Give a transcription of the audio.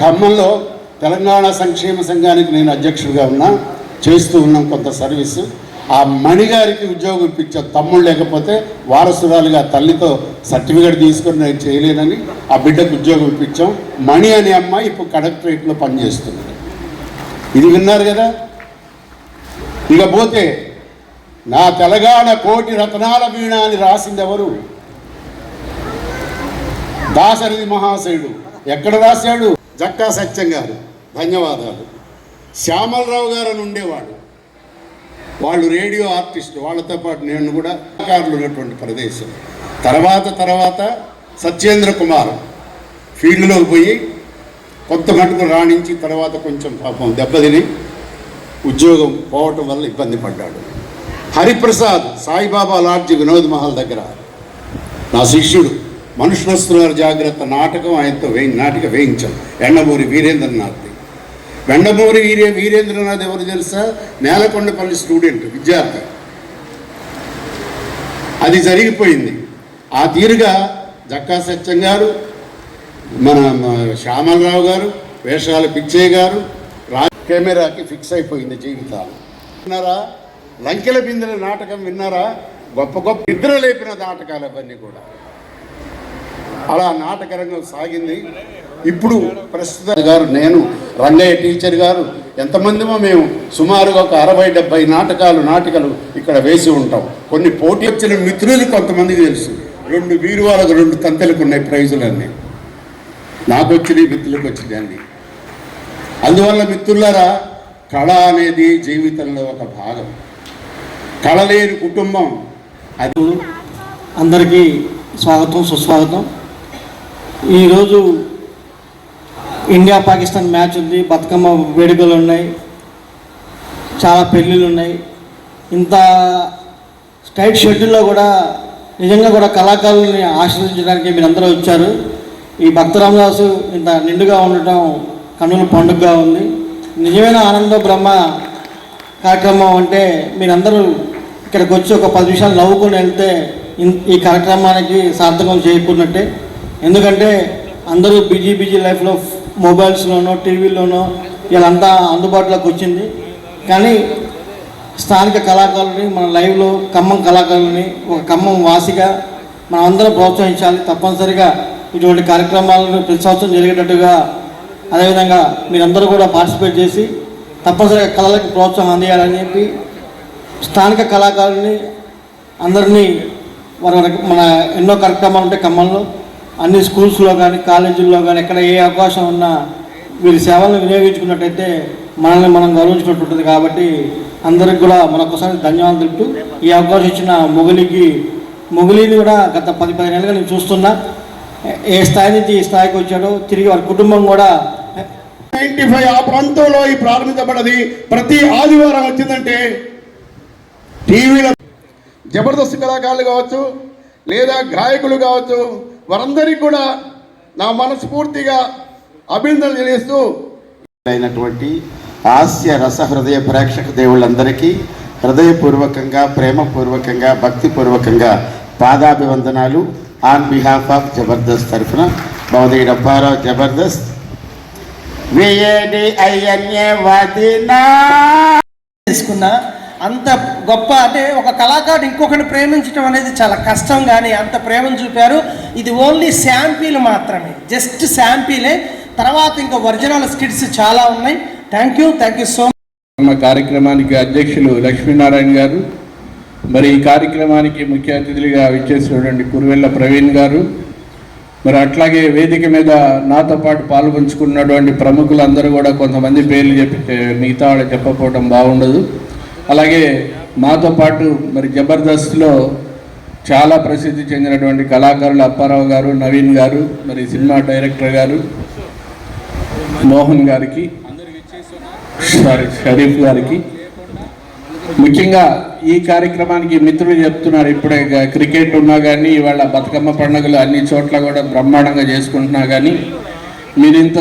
ఖమ్మంలో తెలంగాణ సంక్షేమ సంఘానికి నేను అధ్యక్షుడిగా ఉన్నా చేస్తూ ఉన్నాం కొంత సర్వీసు. ఆ మణిగారికి ఉద్యోగం ఇప్పించే తమ్ముడు లేకపోతే వారసురాలుగా తల్లితో సర్టిఫికేట్ తీసుకొని నేను చేయలేనని ఆ బిడ్డకు ఉద్యోగం ఇప్పించాం. మణి అనే అమ్మాయి ఇప్పుడు కలెక్టరేట్లో పనిచేస్తుంది. ఇది విన్నారు కదా? ఇక పోతే నా తెలంగాణ కోటి రత్నాల వీణ అని రాసింది ఎవరు? దాసరిది మహాశయుడు. ఎక్కడ రాశాడు? జక్కా సత్యం గారు ధన్యవాదాలు. శ్యామలరావు గారు అని ఉండేవాడు. వాళ్ళు రేడియో ఆర్టిస్ట్ వాళ్ళతో పాటు నేను కూడా కళాకారులు ఉన్నటువంటి ప్రదేశం. తర్వాత తర్వాత సత్యేంద్ర కుమార్ ఫీల్డ్లోకి పోయి కొత్త మటుకు రాణించి తర్వాత కొంచెం పాపం దెబ్బతిని ఉద్యోగం పోవటం వల్ల ఇబ్బంది పడ్డాడు. హరిప్రసాద్ సాయిబాబా లాడ్జి వినోద్ మహల్ దగ్గర నా శిష్యుడు. మనుషులు వస్తున్నారు జాగ్రత్త నాటకం ఆయనతో వేయి నాటిక వేయించాం. ఎండమూరి వీరేంద్రనాథ్ వెండమూరి వీరే వీరేంద్రనాథ్ ఎవరు తెలుసా? నేలకొండపల్లి స్టూడెంట్ విద్యార్థి. అది జరిగిపోయింది. ఆ తీరుగా జక్కా సత్యం గారు మన మన శ్యామలరావు గారు వేషాల పిచ్చయ్య గారు రా కెమెరాకి ఫిక్స్ అయిపోయింది జీవితాలు. విన్నారా? లంకెల బిందెల నాటకం విన్నారా? గొప్ప గొప్ప నిద్ర లేపిన నాటకాలు అవన్నీ కూడా. అలా నాటకరంగం సాగింది. ఇప్పుడు ప్రస్తుత గారు నేను రంగయ్య టీచర్ గారు ఎంతమందిమో మేము సుమారుగా ఒక అరవై డెబ్బై నాటకాలు నాటికలు ఇక్కడ వేసి ఉంటాం. కొన్ని పోటీ వచ్చిన మిత్రులు కొంతమందికి తెలుసు. రెండు బీరువాలకు రెండు తంతెలకు ఉన్నాయి ప్రైజులన్నీ. నాకు వచ్చినాయి మిత్రులకు వచ్చినాయండి అందువల్ల మిత్రులారా కళ అనేది జీవితంలో ఒక భాగం. కళ లేని కుటుంబం అది అందరికీ స్వాగతం సుస్వాగతం. ఈరోజు ఇండియా పాకిస్తాన్ మ్యాచ్ ఉంది. బతుకమ్మ వేడుకలు ఉన్నాయి. చాలా పెళ్ళిళ్ళు ఉన్నాయి. ఇంత స్టైట్ షెడ్యూల్లో కూడా నిజంగా కూడా కళాకారుల్ని ఆశ్రయించడానికి మీరందరూ వచ్చారు. ఈ భక్త రామదాసు ఇంత నిండుగా ఉండటం కన్నుల పండుగగా ఉంది. నిజమైన ఆనంద బ్రహ్మ కార్యక్రమం అంటే మీరందరూ ఇక్కడికి వచ్చి ఒక పది నిమిషాలు నవ్వుకొని వెళ్తే ఈ కార్యక్రమానికి సార్థకం చేయకున్నట్టే ఎందుకంటే అందరూ బిజీ బిజీ లైఫ్లో మొబైల్స్లోనో టీవీలోనో వీళ్ళంతా అందుబాటులోకి వచ్చింది. కానీ స్థానిక కళాకారులని మన లైవ్లో ఖమ్మం కళాకారులని ఒక ఖమ్మం వాసిగా మనం అందరం ప్రోత్సహించాలి. తప్పనిసరిగా ఇటువంటి కార్యక్రమాలను ప్రతి సంవత్సరం జరిగేటట్టుగా అదేవిధంగా మీరందరూ కూడా పార్టిసిపేట్ చేసి తప్పనిసరిగా కళలకు ప్రోత్సాహం అందియాలని చెప్పి స్థానిక కళాకారుల్ని అందరినీ మన మన ఎన్నో కార్యక్రమాలు ఉంటాయి ఖమ్మంలో. అన్ని స్కూల్స్లో కానీ కాలేజీల్లో కానీ ఎక్కడ ఏ అవకాశం ఉన్నా వీరి సేవలను వినియోగించుకున్నట్టయితే మనల్ని మనం గౌరవించినట్టు ఉంటుంది కాబట్టి అందరికి కూడా మరొకసారి ధన్యవాదాలు తెలుపుతూ ఈ అవకాశం ఇచ్చిన మొగలికి మొగలిని కూడా గత పది పది నెలలుగా నేను చూస్తున్నా. ఏ- ఏ స్థాయి నుంచి ఈ స్థాయికి వచ్చాడో తిరిగి వారి కుటుంబం కూడా నైన్టీ ఫైవ్ ఆ ప్రాంతంలో ఈ ప్రారంభించబడది ప్రతి ఆదివారం వచ్చిందంటే టీవీలో జబర్దస్త్ కళాకారులు కావచ్చు లేదా గాయకులు కావచ్చు వారందరికీ కూడా నా మనస్ఫూర్తిగా అభినందనలు తెలియజేస్తూ అయినటువంటి హాస్య రస హృదయ ప్రేక్షక దేవుళ్ళందరికీ హృదయపూర్వకంగా ప్రేమపూర్వకంగా భక్తిపూర్వకంగా పాదాభివందనాలు. ఆన్ బిహాఫ్ ఆఫ్ జబర్దస్త్ తరఫున భవదీ డబ్బారావు జబర్దస్త్. విఏడి ఐఎన్ఏ వాదినా చేసుకున్నా అంత గొప్ప అంటే ఒక కళాకారుడు ఇంకొకరిని ప్రేమించడం అనేది చాలా కష్టం కానీ అంత ప్రేమను చూపారు. ఇది ఓన్లీ శాంపీలు మాత్రమే. జస్ట్ శాంపీలే. తర్వాత ఇంకా ఒరిజినల్ స్కిట్స్ చాలా ఉన్నాయి. Thank you thank you so మా కార్యక్రమానికి అధ్యక్షులు లక్ష్మీనారాయణ గారు. మరి ఈ కార్యక్రమానికి ముఖ్య అతిథులుగా విచ్చేసినటువంటి కురువెల్ల ప్రవీణ్ గారు. మరి అట్లాగే వేదిక మీద నాతో పాటు పాల్పంచుకున్నటువంటి ప్రముఖులందరూ కూడా కొంతమంది పేర్లు చెప్పి మిగతా వాళ్ళు చెప్పకపోవడం బాగుండదు. అలాగే మాతో పాటు మరి జబర్దస్త్లో చాలా ప్రసిద్ధి చెందినటువంటి కళాకారులు అప్పారావు గారు నవీన్ గారు మరి సినిమా డైరెక్టర్ గారు మోహన్ గారికి సారీ షరీఫ్ గారికి. ముఖ్యంగా ఈ కార్యక్రమానికి మిత్రులు చెప్తున్నారు ఇప్పుడే క్రికెట్ ఉన్నా కానీ ఇవాళ బతుకమ్మ పండుగలు అన్ని చోట్ల కూడా బ్రహ్మాండంగా చేసుకుంటున్నా కానీ మీరు ఇంత